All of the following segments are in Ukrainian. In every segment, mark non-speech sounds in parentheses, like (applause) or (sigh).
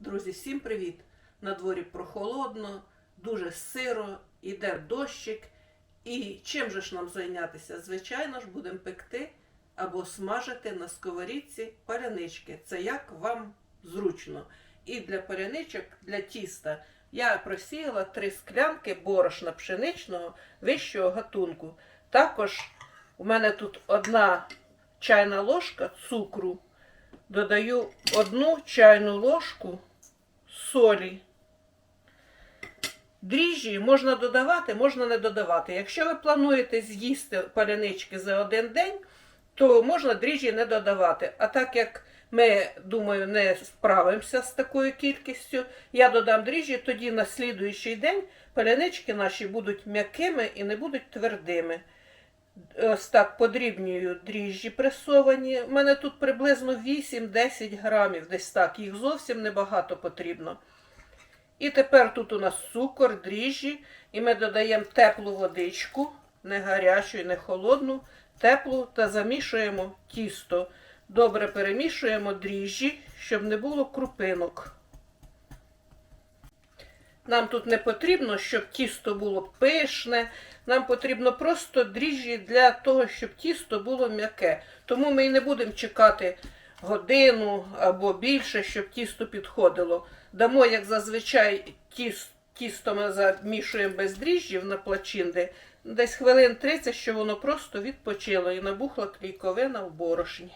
Друзі, всім привіт! На дворі прохолодно, дуже сиро, іде дощик. І чим же ж нам зайнятися? Звичайно ж, будемо пекти або смажити на сковорідці палянички. Це як вам зручно. І для паляничок, для тіста я просіяла три склянки борошна пшеничного вищого гатунку. Також у мене тут одна чайна ложка цукру. Додаю одну чайну ложку солі. Дріжджі можна додавати, можна не додавати. Якщо ви плануєте з'їсти палянички за один день, то можна дріжджі не додавати. А так як ми, думаю, не справимося з такою кількістю, я додам дріжджі, тоді на слідуючий день палянички наші будуть м'якими і не будуть твердими. Ось так подрібнюю дріжджі пресовані. У мене тут приблизно 8-10 грамів, десь так, їх зовсім небагато потрібно. І тепер тут у нас цукор, дріжджі, і ми додаємо теплу водичку, не гарячу і не холодну, теплу та замішуємо тісто. Добре перемішуємо дріжджі, щоб не було крупинок. Нам тут не потрібно, щоб тісто було пишне. Нам потрібно просто дріжджі для того, щоб тісто було м'яке. Тому ми і не будемо чекати годину або більше, щоб тісто підходило. Дамо, як зазвичай, тіс- тісто ми замішуємо без дріжджів на плачинди. Десь хвилин 30, щоб воно просто відпочило і набухла клійковина в борошні.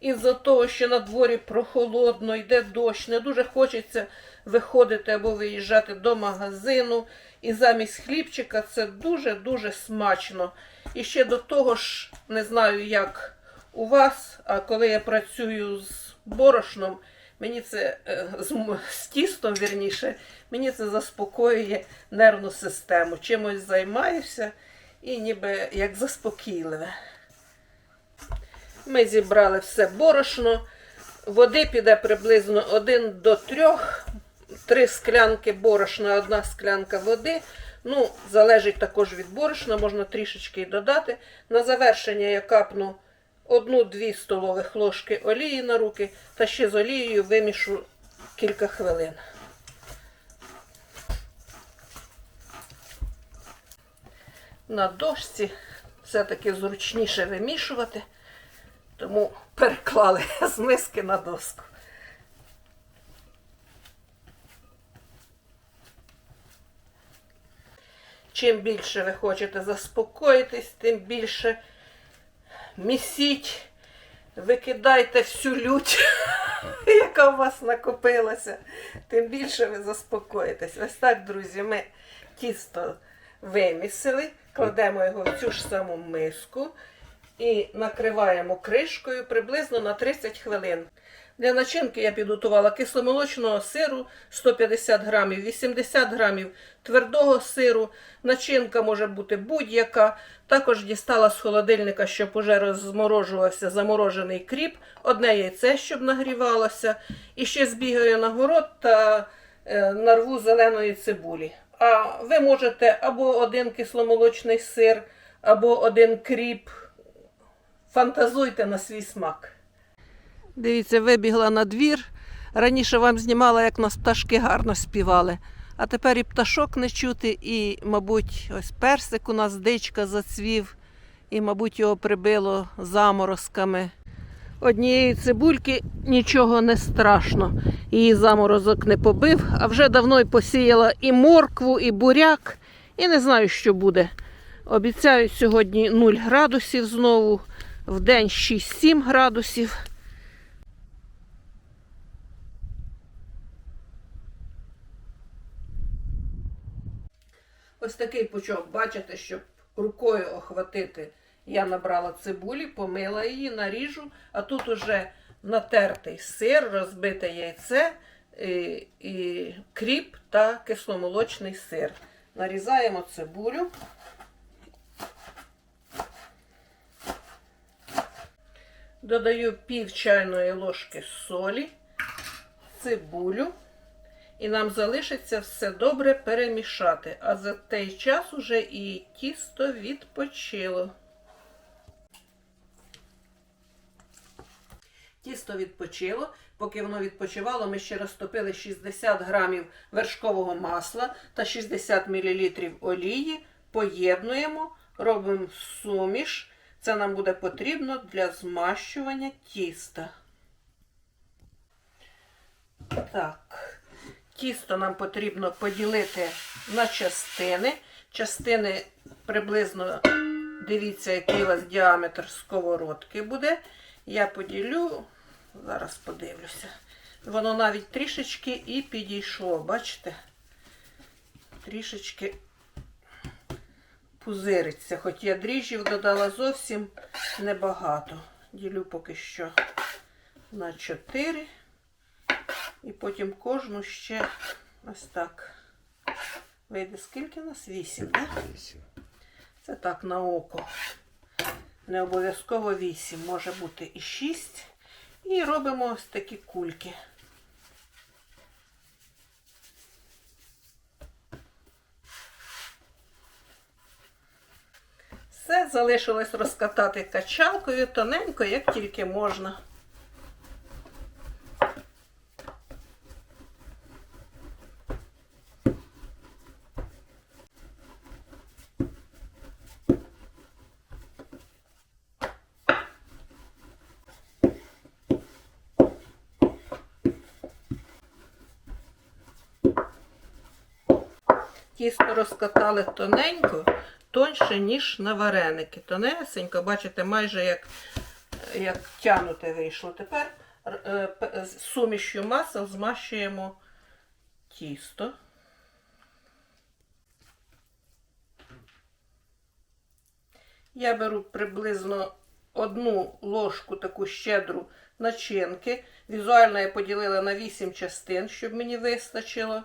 Із-за того, що на дворі прохолодно, йде дощ, не дуже хочеться виходити або виїжджати до магазину. І замість хлібчика це дуже-дуже смачно. І ще до того ж, не знаю, як у вас, а коли я працюю з борошном, мені це е, з, з тістом, вірніше, мені це заспокоює нервну систему. Чимось займаюся і ніби як заспокійливе. Ми зібрали все борошно. Води піде приблизно 1 до 3, 3 склянки борошна, одна склянка води. Ну, залежить також від борошна, можна трішечки додати. На завершення я капну 1-2 столових ложки олії на руки та ще з олією вимішу кілька хвилин. На дошці все-таки зручніше вимішувати. Тому переклали (laughs) з миски на доску. Чим більше ви хочете заспокоїтись, тим більше місіть, викидайте всю лють, (laughs) яка у вас накопилася, тим більше ви заспокоїтесь. Ось так, друзі, ми тісто вимісили, кладемо його в цю ж саму миску і накриваємо кришкою приблизно на 30 хвилин. Для начинки я підготувала кисломолочного сиру 150 грамів, 80 грамів твердого сиру. Начинка може бути будь-яка. Також дістала з холодильника, щоб уже розморожувався заморожений кріп, одне яйце, щоб нагрівалося. І ще збігаю на город та е, нарву зеленої цибулі. А ви можете або один кисломолочний сир, або один кріп. Фантазуйте на свій смак. Дивіться, вибігла на двір. Раніше вам знімала, як нас пташки гарно співали. А тепер і пташок не чути, і, мабуть, ось персик у нас дичка зацвів, і, мабуть, його прибило заморозками. Однієї цибульки нічого не страшно. Її заморозок не побив, а вже давно й посіяла і моркву, і буряк, і не знаю, що буде. Обіцяють сьогодні 0 градусів знову, в день 6-7 градусів. Ось такий пучок, бачите, щоб рукою охватити. Я набрала цибулі, помила її, наріжу, а тут уже натертий сир, розбите яйце, і, і кріп та кисломолочний сир. Нарізаємо цибулю. Додаю пів чайної ложки солі, цибулю. І нам залишиться все добре перемішати. А за той час уже і тісто відпочило. Тісто відпочило. Поки воно відпочивало, ми ще розтопили 60 грамів вершкового масла та 60 мл олії. Поєднуємо, робимо суміш. Це нам буде потрібно для змащування тіста. Так, тісто нам потрібно поділити на частини. Частини приблизно, дивіться, який у вас діаметр сковородки буде. Я поділю, зараз подивлюся. Воно навіть трішечки і підійшло, бачите? Трішечки пузириться, хоч я дріжджів додала зовсім небагато. Ділю поки що на 4. І потім кожну ще ось так. Вийде скільки у нас? 8, так? Це так на око. Не обов'язково 8, може бути і 6. І робимо ось такі кульки. Все залишилось розкатати качалкою тоненько, як тільки можна. Тісто розкатали тоненько, тоньше, ніж на вареники. Тонесенько, бачите, майже як, як тянуте вийшло. Тепер е, з сумішю масел змащуємо тісто. Я беру приблизно одну ложку таку щедру начинки. Візуально я поділила на 8 частин, щоб мені вистачило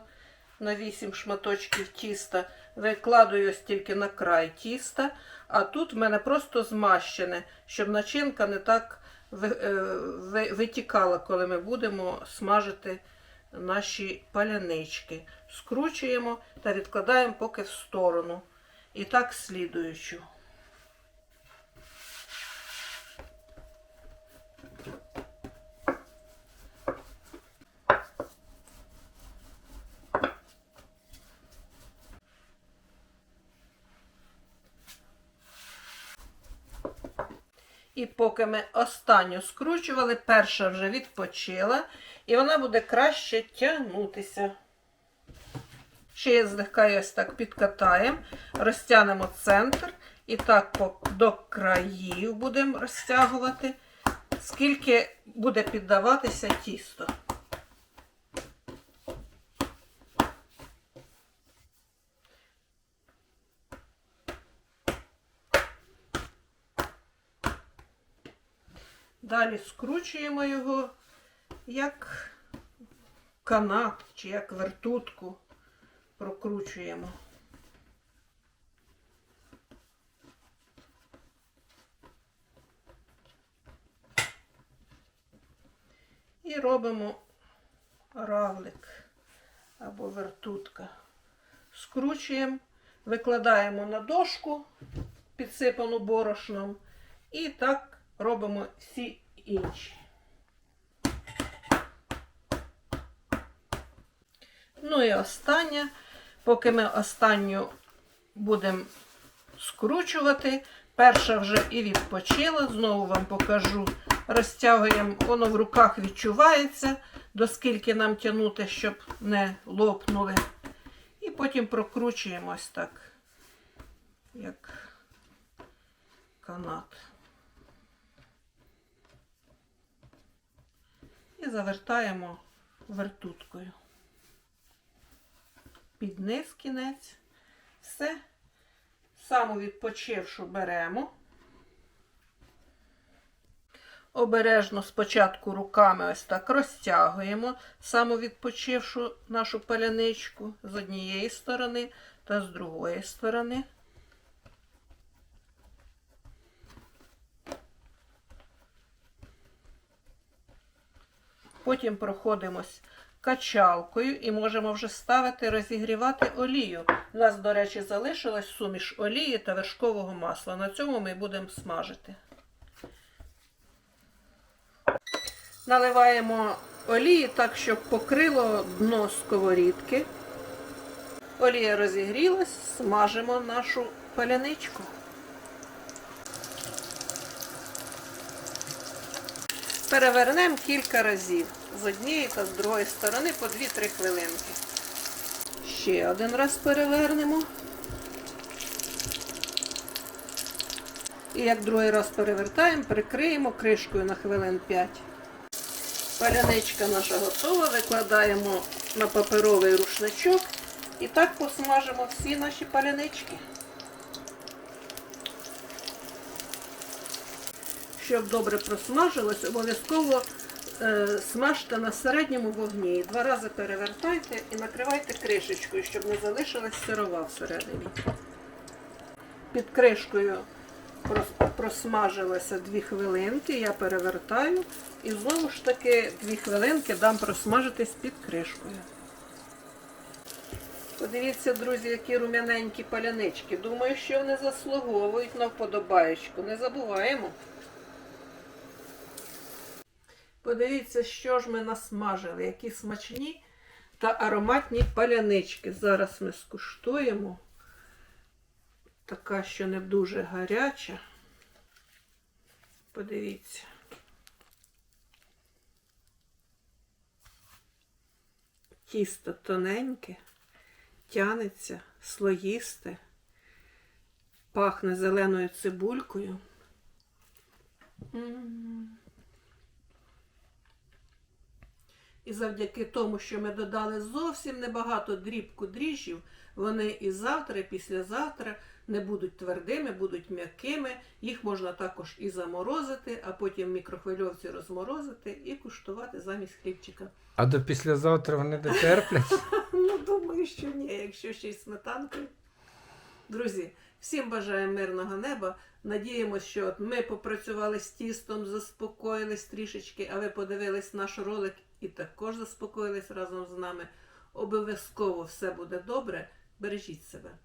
на 8 шматочків тіста. Викладую ось тільки на край тіста, а тут в мене просто змащене, щоб начинка не так е, ви- витікала, коли ми будемо смажити наші палянички. Скручуємо та відкладаємо поки в сторону. І так слідуючу. І поки ми останню скручували, перша вже відпочила, і вона буде краще тягнутися. Ще злегка її ось так підкатаємо, розтягнемо центр і так до країв будемо розтягувати, скільки буде піддаватися тісто. Далі скручуємо його як канат чи як вертутку прокручуємо. І робимо равлик або вертутка. Скручуємо, викладаємо на дошку, підсипану борошном, і так робимо всі інші. Ну і остання, поки ми останню будемо скручувати, перша вже і відпочила, знову вам покажу. Розтягуємо, воно в руках відчувається, до скільки нам тягнути, щоб не лопнули. І потім прокручуємо ось так, як канат. І завертаємо вертуткою. Під низ кінець. Все. Саму відпочившу беремо. Обережно спочатку руками ось так розтягуємо саму відпочившу нашу паляничку з однієї сторони та з другої сторони. Потім проходимось качалкою і можемо вже ставити розігрівати олію. У нас, до речі, залишилась суміш олії та вершкового масла. На цьому ми будемо смажити. Наливаємо олії так, щоб покрило дно сковорідки. Олія розігрілась, смажимо нашу паляничку. Перевернемо кілька разів з однієї та з другої сторони по 2-3 хвилинки. Ще один раз перевернемо. І як другий раз перевертаємо, прикриємо кришкою на хвилин 5. Паляничка наша готова, викладаємо на паперовий рушничок і так посмажимо всі наші палянички. Щоб добре просмажилось, обов'язково е, смажте на середньому вогні. Два рази перевертайте і накривайте кришечкою, щоб не залишилась сирова всередині. Під кришкою просмажилося 2 хвилинки, я перевертаю і знову ж таки 2 хвилинки дам просмажитись під кришкою. Подивіться, друзі, які рум'яненькі палянички. Думаю, що вони заслуговують на вподобаєчку. Не забуваємо. Подивіться, що ж ми насмажили, які смачні та ароматні палянички. Зараз ми скуштуємо. Така, що не дуже гаряча. Подивіться. Тісто тоненьке, тянеться, слоїсте, пахне зеленою цибулькою. М. І завдяки тому, що ми додали зовсім небагато дрібку дріжджів, вони і завтра, і післязавтра не будуть твердими, будуть м'якими. Їх можна також і заморозити, а потім в мікрохвильовці розморозити і куштувати замість хлібчика. А до післязавтра вони дотерплять. (laughs) Ну, думаю, що ні, якщо ще й сметанкою. Друзі, всім бажаю мирного неба. Надіємося, що от ми попрацювали з тістом, заспокоїлись трішечки, а ви подивились наш ролик і також заспокоїлись разом з нами. Обов'язково все буде добре. Бережіть себе.